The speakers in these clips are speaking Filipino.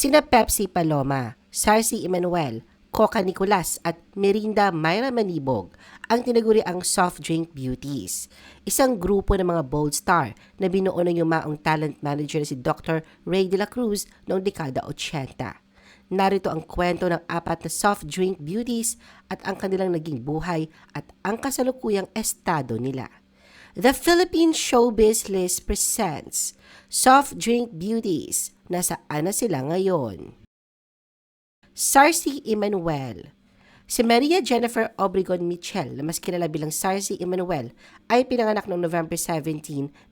Sina Pepsi Paloma, Sarcy Emmanuel, Coca Nicolas at Merinda Myra Manibog ang tinaguri ang soft drink beauties. Isang grupo ng mga bold star na binuo ng yumaong talent manager na si Dr. Ray De La Cruz noong dekada 80. Narito ang kwento ng apat na soft drink beauties at ang kanilang naging buhay at ang kasalukuyang estado nila. The Philippine Showbiz List presents Soft Drink Beauties. Nasaan na sila ngayon? Sarcy Emmanuel Si Maria Jennifer Obregon Mitchell, na mas kilala bilang Sarcy Emmanuel, ay pinanganak noong November 17,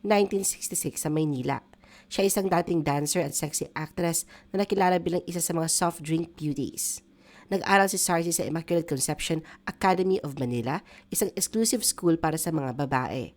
1966 sa Maynila. Siya ay isang dating dancer at sexy actress na nakilala bilang isa sa mga soft drink beauties. Nag-aral si Sarcy sa Immaculate Conception Academy of Manila, isang exclusive school para sa mga babae.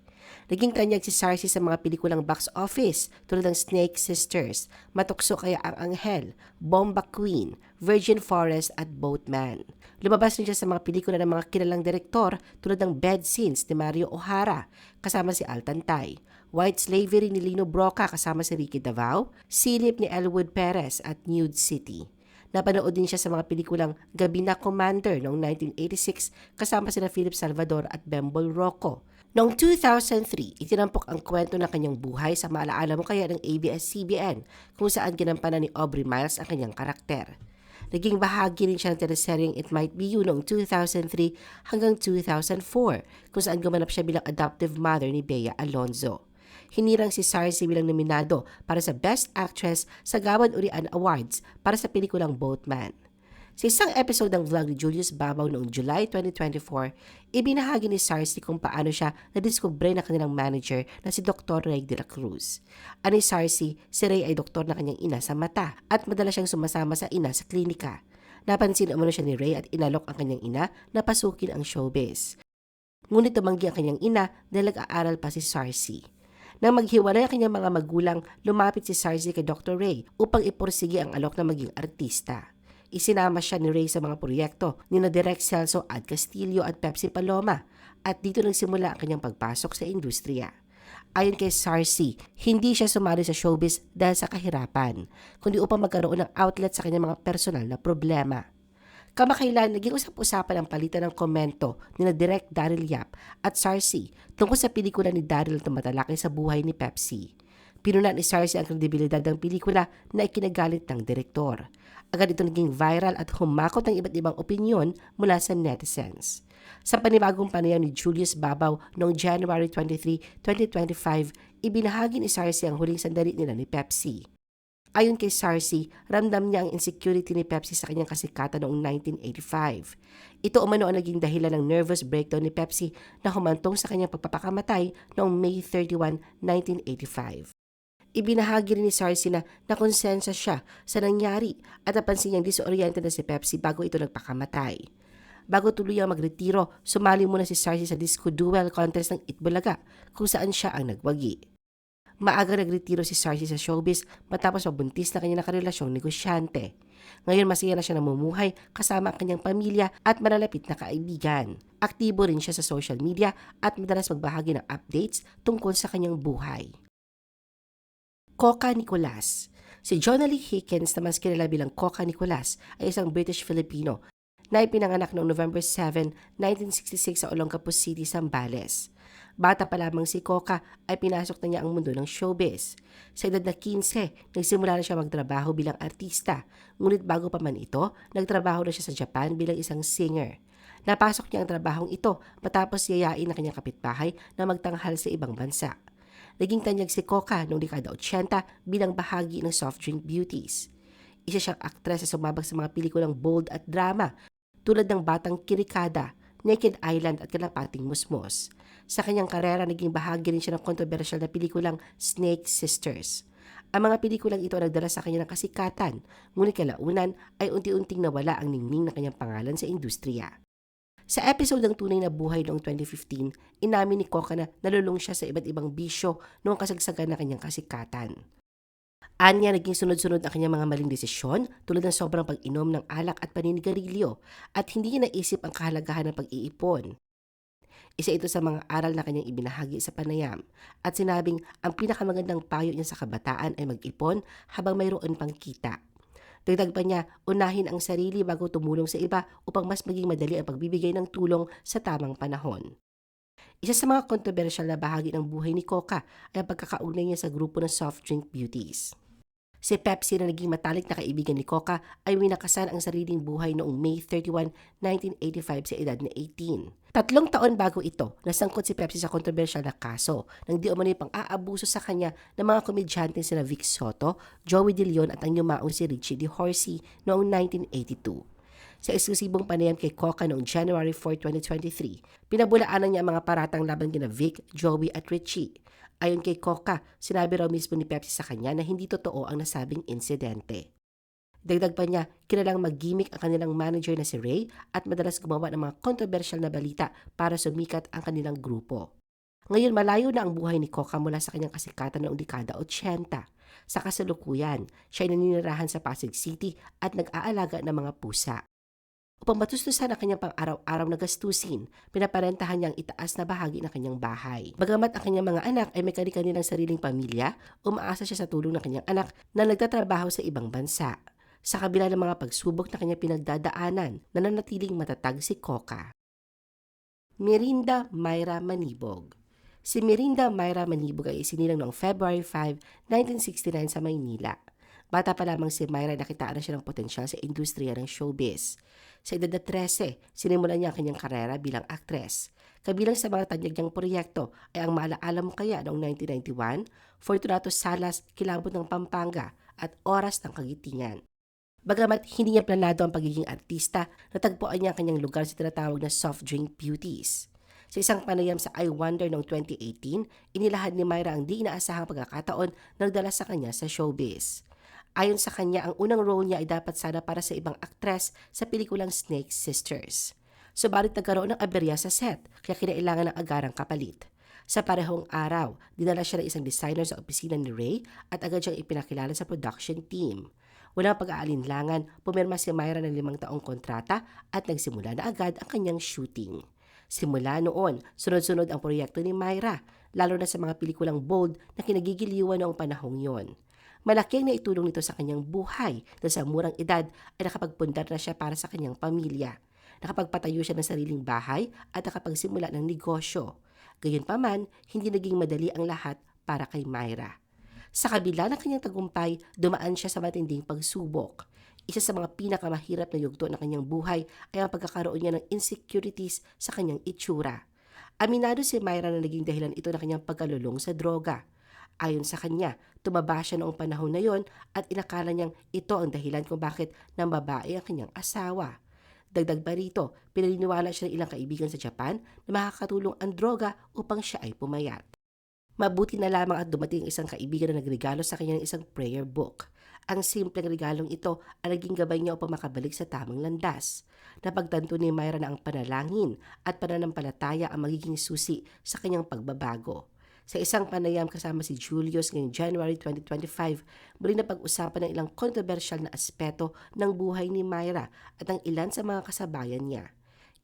Naging tanyag si Sarcy sa mga pelikulang box office tulad ng Snake Sisters, Matukso Kaya Ang Anghel, Bomba Queen, Virgin Forest at Boatman. Lumabas rin siya sa mga pelikula ng mga kilalang direktor tulad ng Bed Scenes ni Mario O'Hara kasama si Altan Tay, White Slavery ni Lino Broca kasama si Ricky Davao, Silip ni Elwood Perez at Nude City. Napanood din siya sa mga pelikulang Gabi na Commander noong 1986 kasama sina Philip Salvador at Bembol Rocco. Noong 2003, itinampok ang kwento ng kanyang buhay sa Maalaala Mo Kaya ng ABS-CBN kung saan ginampanan ni Aubrey Miles ang kanyang karakter. Naging bahagi rin siya ng teleseryeng It Might Be You noong 2003 hanggang 2004 kung saan gumanap siya bilang adoptive mother ni Bea Alonzo. Hinirang si Sarcy bilang nominado para sa Best Actress sa Gawad Urian Awards para sa pelikulang Boatman. Sa isang episode ng vlog ni Julius Babaw noong July 2024, ibinahagi ni Sarcy kung paano siya nadiskubre na kanilang manager na si Dr. Ray de la Cruz. Ani Sarcy, si Ray ay doktor na kanyang ina sa mata at madalas siyang sumasama sa ina sa klinika. Napansin umano siya ni Ray at inalok ang kanyang ina na pasukin ang showbiz. Ngunit tumanggi ang kanyang ina dahil nag-aaral pa si Sarcy. Nang maghiwalay ang kanyang mga magulang, lumapit si Sarcy kay Dr. Ray upang ipursige ang alok na maging artista. Isinama siya ni Ray sa mga proyekto ni na Direk Celso at Castillo at Pepsi Paloma at dito nagsimula ang kanyang pagpasok sa industriya. Ayon kay Sarcy, hindi siya sumali sa showbiz dahil sa kahirapan, kundi upang magkaroon ng outlet sa kanyang mga personal na problema. Kamakailan, naging usap-usapan ang palitan ng komento ni na Direk Daryl Yap at Sarcy tungkol sa pelikula ni Daryl na tumatalakay sa buhay ni Pepsi. Pinuna ni Sarcy ang kredibilidad ng pelikula na ikinagalit ng direktor. Agad ito naging viral at humakot ng iba't ibang opinyon mula sa netizens. Sa panibagong panayam ni Julius Babaw noong January 23, 2025, ibinahagi ni Sarcy ang huling sandali nila ni Pepsi. Ayon kay Sarcy, ramdam niya ang insecurity ni Pepsi sa kanyang kasikatan noong 1985. Ito umano ang naging dahilan ng nervous breakdown ni Pepsi na humantong sa kanyang pagpapakamatay noong May 31, 1985. Ibinahagi rin ni Sarcy na nakonsensya siya sa nangyari at napansin niyang disoriented na si Pepsi bago ito nagpakamatay. Bago tuluyang magretiro, sumali muna si Sarcy sa disco duel contest ng Itbulaga kung saan siya ang nagwagi. Maaga nagretiro si Sarcy sa showbiz matapos mabuntis na kanyang nakarelasyong negosyante. Ngayon masaya na siya namumuhay kasama ang kanyang pamilya at malalapit na kaibigan. Aktibo rin siya sa social media at madalas magbahagi ng updates tungkol sa kanyang buhay. Coca Nicolas. Si Jonalie Hickens na mas kilala bilang Coca Nicolas ay isang British-Filipino na ipinanganak noong November 7, 1966 sa Olongapo City, Zambales. Bata pa lamang si Coca ay pinasok na niya ang mundo ng showbiz. Sa edad na 15, nagsimula na siya magtrabaho bilang artista. Ngunit bago pa man ito, nagtrabaho na siya sa Japan bilang isang singer. Napasok niya ang trabahong ito matapos yayain ng kanyang kapitbahay na magtanghal sa ibang bansa. Naging tanyag si Coca noong dekada 80 bilang bahagi ng soft drink beauties. Isa siyang aktres na sumabak sa mga pelikulang bold at drama tulad ng Batang Kirikada, Naked Island at Kalapating Musmos. Sa kanyang karera, naging bahagi rin siya ng kontrobersyal na pelikulang Snake Sisters. Ang mga pelikulang ito nagdala sa kanya ng kasikatan, ngunit kalaunan ay unti-unting nawala ang ningning ng kanyang pangalan sa industriya. Sa episode ng Tunay na Buhay noong 2015, inamin ni Coca na nalulong siya sa iba't ibang bisyo noong kasagsagan ng kanyang kasikatan. Anya naging sunod-sunod ang kanyang mga maling desisyon tulad ng sobrang pag-inom ng alak at paninigarilyo at hindi niya naisip ang kahalagahan ng pag-iipon. Isa ito sa mga aral na kanyang ibinahagi sa panayam at sinabing ang pinakamagandang payo niya sa kabataan ay mag-ipon habang mayroon pang kita. Dagdag pa niya, unahin ang sarili bago tumulong sa iba upang mas maging madali ang pagbibigay ng tulong sa tamang panahon. Isa sa mga kontrobersyal na bahagi ng buhay ni Coca ay ang pagkakaugnay niya sa grupo ng soft drink beauties. Si Pepsi na naging matalik na kaibigan ni Coca ay winakasan ang sariling buhay noong May 31, 1985 sa edad na 18. Tatlong taon bago ito, nasangkot si Pepsi sa kontrobersyal na kaso nang di umano'y pang-aabuso sa kanya ng mga komedyante sina Vic Soto, Joey De Leon at ang yumaong si Richie De Horsey noong 1982 sa eksklusibong panayam kay Coca noong January 4, 2023. Pinabulaanan niya ang mga paratang laban kina Vic, Joey at Richie. Ayon kay Coca, sinabi raw mismo ni Pepsi sa kanya na hindi totoo ang nasabing insidente. Dagdag pa niya, kilalang mag-gimmick ang kanilang manager na si Ray at madalas gumawa ng mga kontrobersyal na balita para sumikat ang kanilang grupo. Ngayon malayo na ang buhay ni Coca mula sa kanyang kasikatan noong dekada 80. Sa kasalukuyan, siya ay naninirahan sa Pasig City at nag-aalaga ng mga pusa. Upang matustusan ang kanyang pang-araw-araw na gastusin, pinaparentahan niyang itaas na bahagi ng kanyang bahay. Bagamat ang kanyang mga anak ay may kanilang sariling pamilya, umaasa siya sa tulong ng kanyang anak na nagtatrabaho sa ibang bansa. Sa kabila ng mga pagsubok na kanyang pinagdadaanan, nananatiling matatag si Coca. Mirinda Myra Manibog Si Mirinda Myra Manibog ay isinilang noong February 5, 1969 sa Maynila. Bata pa lamang si Myra nakitaan na siya ng potensyal sa industriya ng showbiz. Sa edad na 13, sinimulan niya ang kanyang karera bilang aktres. Kabilang sa mga tanyag niyang proyekto ay ang Maalaala Mo Kaya noong 1991, Fortunato Salas, Kilabot ng Pampanga at Oras ng Kagitingan. Bagamat hindi niya planado ang pagiging artista, natagpuan niya ang kanyang lugar sa tinatawag na soft drink beauties. Sa isang panayam sa I Wonder noong 2018, inilahad ni Myra ang di inaasahang pagkakataon na nagdala sa kanya sa showbiz. Ayon sa kanya, ang unang role niya ay dapat sana para sa ibang aktres sa pelikulang Snake Sisters. Subalit nagkaroon ng aberya sa set, kaya kinailangan ng agarang kapalit. Sa parehong araw, dinala siya ng isang designer sa opisina ni Ray at agad siyang ipinakilala sa production team. Walang pag-aalinlangan, pumirma si Myra ng limang taong kontrata at nagsimula na agad ang kanyang shooting. Simula noon, sunod-sunod ang proyekto ni Myra, lalo na sa mga pelikulang bold na kinagigiliwan noong panahong yon. Malaki ang naitulong nito sa kanyang buhay dahil sa murang edad ay nakapagpundar na siya para sa kanyang pamilya. Nakapagpatayo siya ng sariling bahay at nakapagsimula ng negosyo. Gayunpaman, hindi naging madali ang lahat para kay Myra. Sa kabila ng kanyang tagumpay, dumaan siya sa matinding pagsubok. Isa sa mga pinakamahirap na yugto ng kanyang buhay ay ang pagkakaroon niya ng insecurities sa kanyang itsura. Aminado si Myra na naging dahilan ito ng kanyang pagkalulong sa droga. Ayon sa kanya, tumaba siya noong panahon na yon at inakala niyang ito ang dahilan kung bakit nang babae ang kanyang asawa. Dagdag pa rito, pinaniniwala siya ng ilang kaibigan sa Japan na makakatulong ang droga upang siya ay pumayat. Mabuti na lamang at dumating isang kaibigan na nagregalo sa kanya ng isang prayer book. Ang simpleng regalong ito ay naging gabay niya upang makabalik sa tamang landas. Napagtanto ni Myra na ang panalangin at pananampalataya ang magiging susi sa kanyang pagbabago. Sa isang panayam kasama si Julius ngayong January 2025, muli na pag-usapan ng ilang kontrobersyal na aspeto ng buhay ni Myra at ng ilan sa mga kasabayan niya.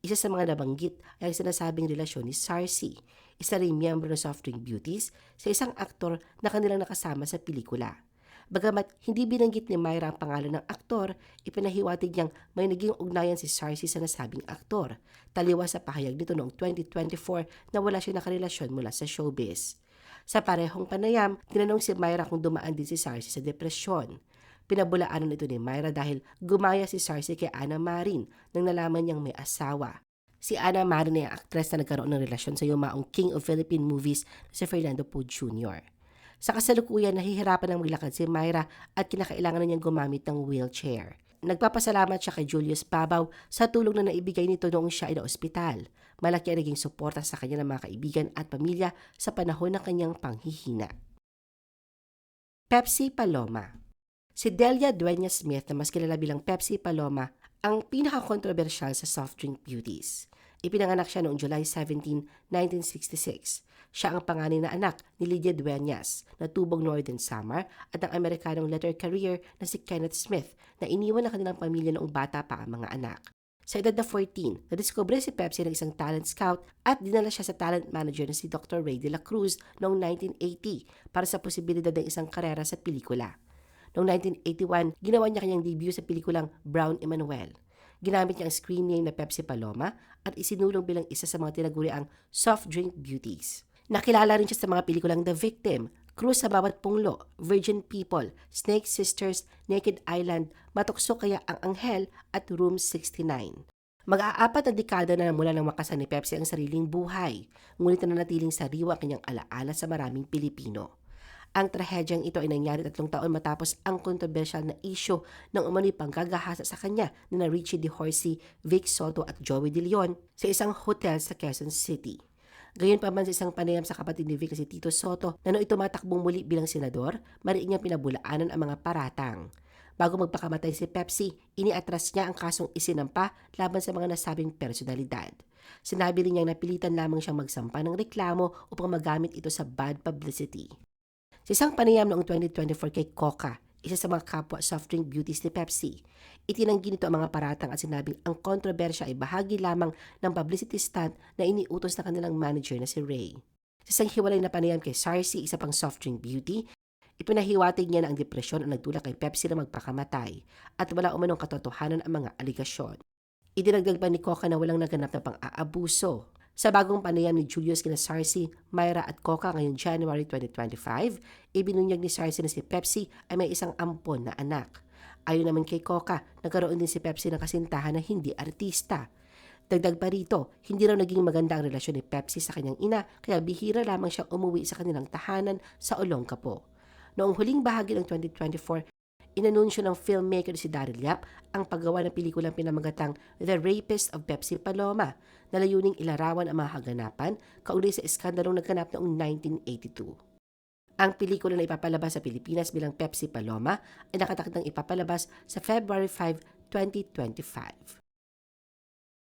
Isa sa mga nabanggit ay ang sinasabing relasyon ni Sarcy, isa ring miyembro ng Soft Beauties, sa isang aktor na kanilang nakasama sa pelikula. Bagamat hindi binanggit ni Myra ang pangalan ng aktor, ipinahiwatig niyang may naging ugnayan si Sarcy sa nasabing aktor. Taliwas sa pahayag nito noong 2024 na wala siya nakarelasyon mula sa showbiz. Sa parehong panayam, tinanong si Myra kung dumaan din si Sarcy sa depresyon. Pinabulaanan ito ni Myra dahil gumaya si Sarcy kay Anna Marin nang nalaman niyang may asawa. Si Anna Marin ay ang aktres na nagkaroon ng relasyon sa yumaong King of Philippine Movies na si Fernando Poe Jr. Sa kasalukuyan, nahihirapan ng maglakad si Myra at kinakailangan na niyang gumamit ng wheelchair. Nagpapasalamat siya kay Julius Babaw sa tulong na naibigay nito noong siya ay ospital. Malaki ang naging suporta sa kanya ng mga kaibigan at pamilya sa panahon ng kanyang panghihina. Pepsi Paloma Si Delia Dueña Smith na mas kilala bilang Pepsi Paloma ang pinaka-controversial sa soft drink beauties. Ipinanganak siya noong July 17, 1966. Siya ang panganay na anak ni Lydia Dueñas na tubong Northern Samar at ang Amerikanong letter carrier na si Kenneth Smith na iniwan ng kanilang pamilya noong bata pa ang mga anak. Sa edad na 14, nadiskubre si Pepsi ng isang talent scout at dinala siya sa talent manager na si Dr. Ray de la Cruz noong 1980 para sa posibilidad ng isang karera sa pelikula. Noong 1981, ginawa niya kanyang debut sa pelikulang Brown Emmanuel. Ginamit niya ang screen name na Pepsi Paloma at isinulong bilang isa sa mga tinaguriang soft drink beauties. Nakilala rin siya sa mga pelikulang The Victim, Cruz sa Bawat Punglo, Virgin People, Snake Sisters, Naked Island, Matukso Kaya ang Anghel at Room 69. Mag-aapat na dekada na mula nang makasan ni Pepsi ang sariling buhay, ngunit nanatiling sariwa ang kanyang alaala sa maraming Pilipino. Ang trahedyang ito ay nangyari tatlong taon matapos ang kontrobersyal na isyo ng umano'y panggagahasa sa kanya ni na Richie De Horsey, Vic Soto at Joey De Leon sa isang hotel sa Quezon City. Gayon pa man sa isang panayam sa kapatid ni Vic si Tito Soto na noong tumatakbong muli bilang senador, mariin niyang pinabulaanan ang mga paratang. Bago magpakamatay si Pepsi, iniatras niya ang kasong isinampa laban sa mga nasabing personalidad. Sinabi rin niyang napilitan lamang siyang magsampa ng reklamo upang magamit ito sa bad publicity. Sa isang panayam noong 2024 kay Coca, isa sa mga kapwa soft drink beauties ni Pepsi, itinanggi nito ang mga paratang at sinabing ang kontrobersya ay bahagi lamang ng publicity stunt na iniutos ng kanilang manager na si Ray. Sa isang hiwalay na panayam kay Sarcy, isa pang soft drink beauty, ipinahiwatig niya na ang depresyon ang nagtulak kay Pepsi na magpakamatay at wala umanong katotohanan ang mga aligasyon. Idinagdag pa ni Coca na walang naganap na pang-aabuso. Sa bagong panayam ni Julius kina Sarcy, Myra at Coca ngayong January 2025, ibinunyag ni Sarcy na si Pepsi ay may isang ampon na anak. Ayon naman kay Coca, nagkaroon din si Pepsi ng kasintahan na hindi artista. Dagdag pa rito, hindi raw naging maganda ang relasyon ni Pepsi sa kanyang ina kaya bihira lamang siya umuwi sa kanilang tahanan sa Olongapo. Noong huling bahagi ng 2024, inanunsyo ng filmmaker si Daryl Yap ang paggawa ng pelikulang pinamagatang The Rapist of Pepsi Paloma na layuning ilarawan ang mga haganapan kaugnay sa iskandalong nagganap noong 1982. Ang pelikula na ipapalabas sa Pilipinas bilang Pepsi Paloma ay nakatakdang ipapalabas sa February 5, 2025.